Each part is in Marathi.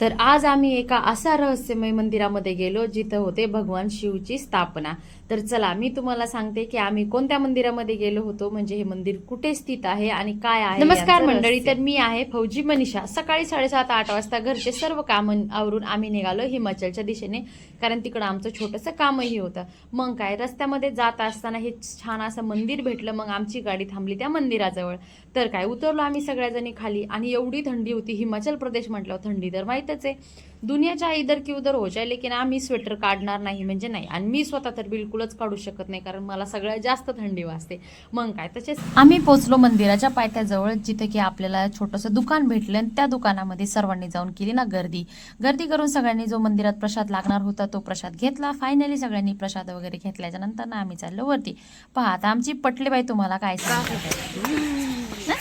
तर आज आम्ही एका असा रहस्यमय मंदिरामध्ये गेलो जिथं होते भगवान शिवची स्थापना. तर चला मी तुम्हाला सांगते की आम्ही कोणत्या मंदिरामध्ये गेलो होतो म्हणजे हे मंदिर कुठे स्थित आहे आणि काय आहे नमस्कार मंडळी तर मी आहे फौजी मनीषा. सकाळी साडेसात आठ वाजता घरचे सर्व काम आवरून आम्ही निघालो हिमाचलच्या दिशेने कारण तिकडं आमचं छोटंसं कामही होतं. मग काय रस्त्यामध्ये जात असताना हे छान असं मंदिर भेटलं मग आमची गाडी थांबली त्या मंदिराजवळ. तर काय उतरलो आम्ही सगळ्याजणी खाली आणि एवढी थंडी होती हिमाचल प्रदेश म्हटल्यावर थंडी तर माहीतच आहे. दुनियाच्या इधर की उधर हो जाय लेकिन आम्ही स्वेटर काढणार नाही म्हणजे नाही. आणि मी स्वतः तर बिलकुलच काढू शकत नाही कारण मला सगळ्यात जास्त थंडी वाजते. मग काय? तसेच आम्ही पोचलो मंदिराच्या पायथ्याजवळ जिथे की आपल्याला छोटंसं दुकान भेटलं आणि त्या दुकानामध्ये सर्वांनी जाऊन केली ना गर्दी. गर्दी करून सगळ्यांनी जो मंदिरात प्रसाद लागणार होता तो प्रसाद घेतला. फायनली सगळ्यांनी प्रसाद वगैरे घेतल्याच्या नंतर ना आम्ही चाललो वरती. पहा आता आमची पटले बाई तुम्हाला काय सांगते?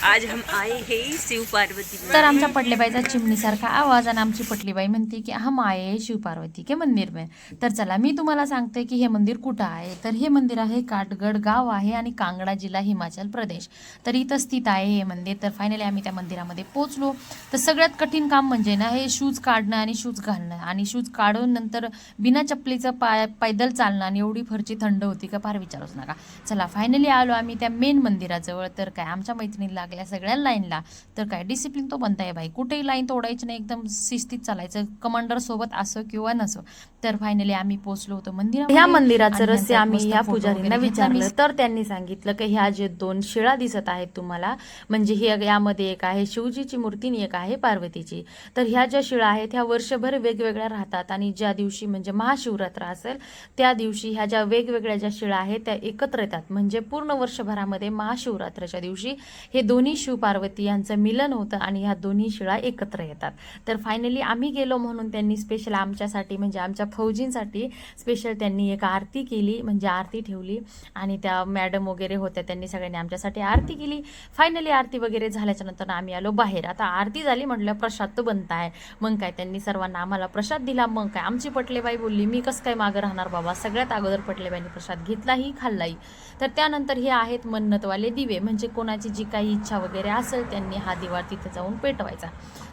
आज हम आए हैं शिव पार्वती तर आमच्या पटलेबाईचा चिमणीसारखा आवाज आणि आमची पटलीबाई म्हणते की हम आए हैं शिव पार्वती के मंदिर में. तर चला मी तुम्हाला सांगते की हे मंदिर कुठं आहे? तर हे मंदिर आहे काटगड गाव आहे आणि कांगडा जिल्हा हिमाचल प्रदेश. तर इथं स्थित आहे हे मंदिर. तर फायनली आम्ही त्या मंदिरामध्ये पोचलो तर सगळ्यात कठीण काम म्हणजे ना हे शूज काढणं आणि शूज घालणं. आणि शूज काढून नंतर बिना चपलीचं पाय पैदल चालणं आणि एवढी फरची थंड होती का फार विचारूच नका. चला फायनली आलो आम्ही त्या मेन मंदिराजवळ. तर काय आमच्या मैत्रिणीला लागल्या सगळ्या लाईनला. तर काय डिसिप्लिन तो बनताय बाई. कुठेही लाईन तोडायची नाही एकदम शिस्तीत चालायचं कमांडर सोबत असो किंवा नसो. तर फायनली आम्ही पोहोचलो होतो मंदिरामध्ये ह्या मंदिराचं नंतर आम्ही ह्या पुजारींना. विचारलं. तर त्यांनी सांगितलं की ह्या जे दोन शिळा दिसत आहेत तुम्हाला म्हणजे हे यामध्ये एक आहे शिवजीची मूर्ती आणि एक आहे पार्वतीची. तर ह्या ज्या शिळा आहेत ह्या वर्षभर वेगवेगळ्या राहतात आणि ज्या दिवशी म्हणजे महाशिवरात्र असेल त्या दिवशी ह्या ज्या वेगवेगळ्या ज्या शिळा आहेत त्या एकत्र येतात. म्हणजे पूर्ण वर्षभरामध्ये महाशिवरात्राच्या दिवशी हे दोन्ही शिव पार्वती यांचं मिलन होतं आणि ह्या दोन्ही शिळा एकत्र येतात. तर फायनली आम्ही गेलो म्हणून त्यांनी स्पेशल आमच्यासाठी म्हणजे आमच्या फौजींसाठी स्पेशल त्यांनी एक आरती केली म्हणजे आरती ठेवली आणि त्या मॅडम वगैरे होत्या त्यांनी सगळ्यांनी आमच्यासाठी आरती केली. फायनली आरती वगैरे झाल्याच्यानंतर आम्ही आलो बाहेर. आता आरती झाली म्हटलं प्रसाद तर बनत आहे. मग काय त्यांनी सर्वांना आम्हाला प्रसाद दिला. मग काय आमची पटलेबाई बोलली मी कसं काय मागं राहणार बाबा? सगळ्यात अगोदर पटलेबाईंनी प्रसाद घेतलाही खाल्लाही. तर त्यानंतर हे आहेत मन्नतवाले दिवे. म्हणजे कोणाची जी काही इच्छा वगैरे असेल त्यांनी हा दिवाळ तिथे जाऊन पेटवायचा.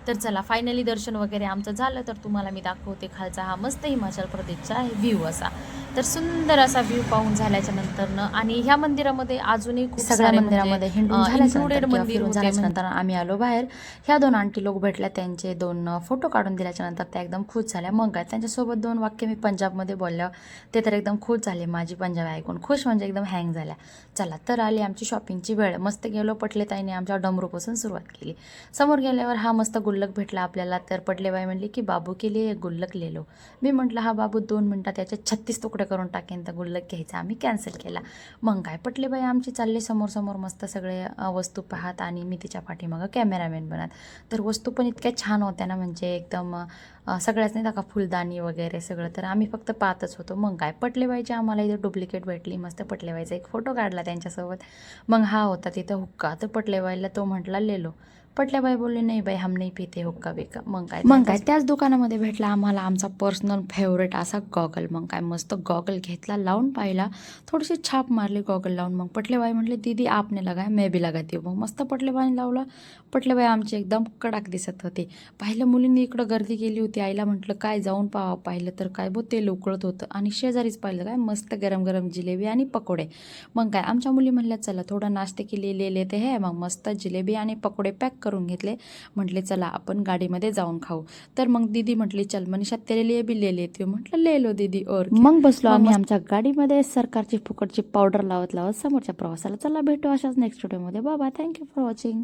तर चला फायनली दर्शन वगैरे आमचं झालं तर तुम्हाला मी दाखवते खालचा हा मस्त हिमाचल प्रदेशचा व्ह्यू असा. तर सुंदर असा व्ह्यू पाहून झाल्याच्या नंतरनं आणि ह्या मंदिरामध्ये अजूनही खूप सगळ्या मंदिरामध्ये म्हणजे, नंतर किंवा मंदिर फिरून होते झाल्याच्या म्हणजे. नंतर आम्ही आलो बाहेर. ह्या दोन आंटी लोक भेटल्या त्यांचे दोन फोटो काढून दिल्याच्या नंतर त्या एकदम खुश झाल्या. मग काय त्यांच्यासोबत दोन वाक्य मी पंजाबमध्ये बोलल्या ते तर एकदम खुश झाले. माझी पंजाबी ऐकून खुश म्हणजे एकदम हँग झाल्या. चला तर आली आमची शॉपिंगची वेळ. मस्त गेलो पटले ताईने आमच्या डमरूपासून सुरुवात केली. समोर गेल्यावर हा मस्त गुल्लक भेटला आपल्याला. तर पटलेबाई म्हणली की बाबू के लिए एक गुल्लक लेलो. मी म्हटलं हा बाबू दोन मिनटात याचे छत्तीस तुकडे करून टाकेन तर गुल्लक घ्यायचा. आम्ही कॅन्सल केला. मग काय पटलेबाई आमची चालले समोर समोर मस्त सगळे वस्तू पाहत आणि मी तिच्या पाठीमागं कॅमेरामॅन बनत. तर वस्तू पण इतक्या छान होत्या ना म्हणजे एकदम सगळ्याच नाही का फुलदाणी वगैरे सगळं तर आम्ही फक्त पाहतच होतो. मग काय पटलेबाईची आम्हाला इथं डुप्लिकेट भेटली मस्त पटलेबाईचा एक फोटो काढला त्यांच्यासोबत. मग हा होता तिथं हुक्का. तर पटलेबाईला तो म्हटला लेलो पटल्याबाई बोलली नाही बाई हम नाही पिते हुक्का बिक्का मग काय मग काय त्याच दुकानामध्ये भेटला आम्हाला आमचा पर्सनल फेवरेट असा गॉगल मग काय मस्त गॉगल घेतला लावून पाहिला. थोडीशी छाप मारली गॉगल लावून. मग पटलेबाई म्हटले दीदी आपने लगाय मैं भी लगाती हूँ मग मस्त पटलेबाईने लावलं. पटलेबाई आमची एकदम कडक दिसत होते. पाहिलं मुलींनी इकडं गर्दी केली होती. आईला म्हटलं काय जाऊन पाहा पाहिलं तर काय बो तेल उकळत होतं. आणि शेजारीच पाहिलं काय मस्त गरम गरम जिलेबी आणि पकोडे. मग काय आमच्या मुली म्हणल्या चला थोडं नाश्ते के लिए ले लेते है. मग मस्त जिलेबी आणि पकोडे पॅक करून घेतले. म्हटले चला आपण गाडीमध्ये जाऊन खाऊ. तर मग दीदी म्हटली चल मनीषा तेरे लिए भी ले लेते म्हटलं ले लो दीदी और मग बसलो आम्ही आमच्या गाडीमध्ये सरकारची फुकटची पावडर लावत लावत समोरच्या प्रवासाला. चला भेटू अशाच नेक्स्ट व्हिडिओमध्ये बाबा थँक्यू फॉर वॉचिंग